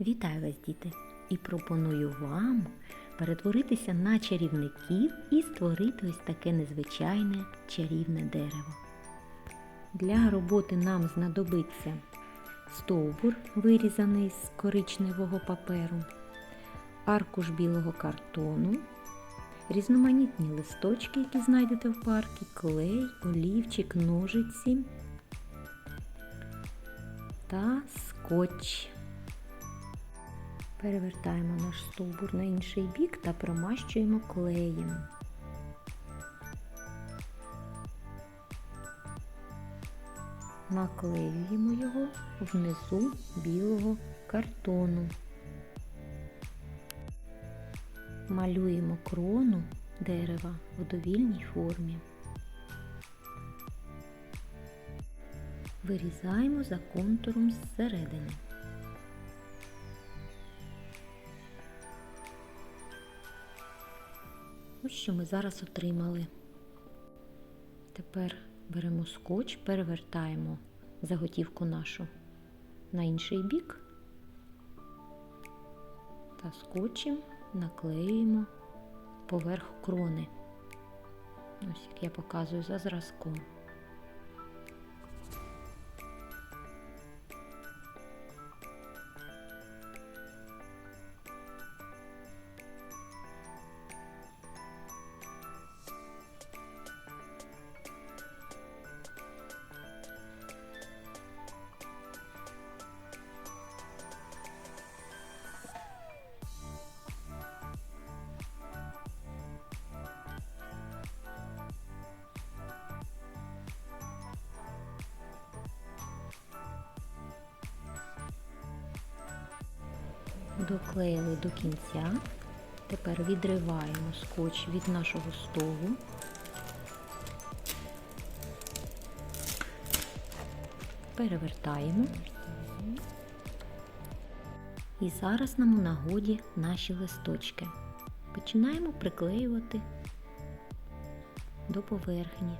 Вітаю вас, діти! І пропоную вам перетворитися на чарівників і створити ось таке незвичайне чарівне дерево. Для роботи нам знадобиться стовбур, вирізаний з коричневого паперу, аркуш білого картону, різноманітні листочки, які знайдете в парку, клей, олівчик, ножиці та скотч. Перевертаємо наш стовбур на інший бік та промащуємо клеєм. Наклеюємо його внизу білого картону. Малюємо крону дерева в довільній формі. Вирізаємо за контуром зсередини. Ось що ми зараз отримали. Тепер беремо скотч, перевертаємо заготівку нашу на інший бік та скотчем наклеюємо поверх крони. Ось як я показую за зразком. Доклеїли до кінця. Тепер відриваємо скотч від нашого столу. Перевертаємо. І зараз нам у нагоді наші листочки. Починаємо приклеювати до поверхні.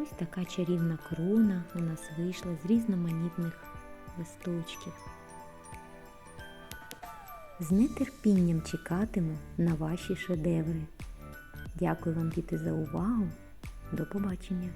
Ось така чарівна крона у нас вийшла з різноманітних листочків. З нетерпінням чекатиму на ваші шедеври. Дякую вам, діти, за увагу. До побачення!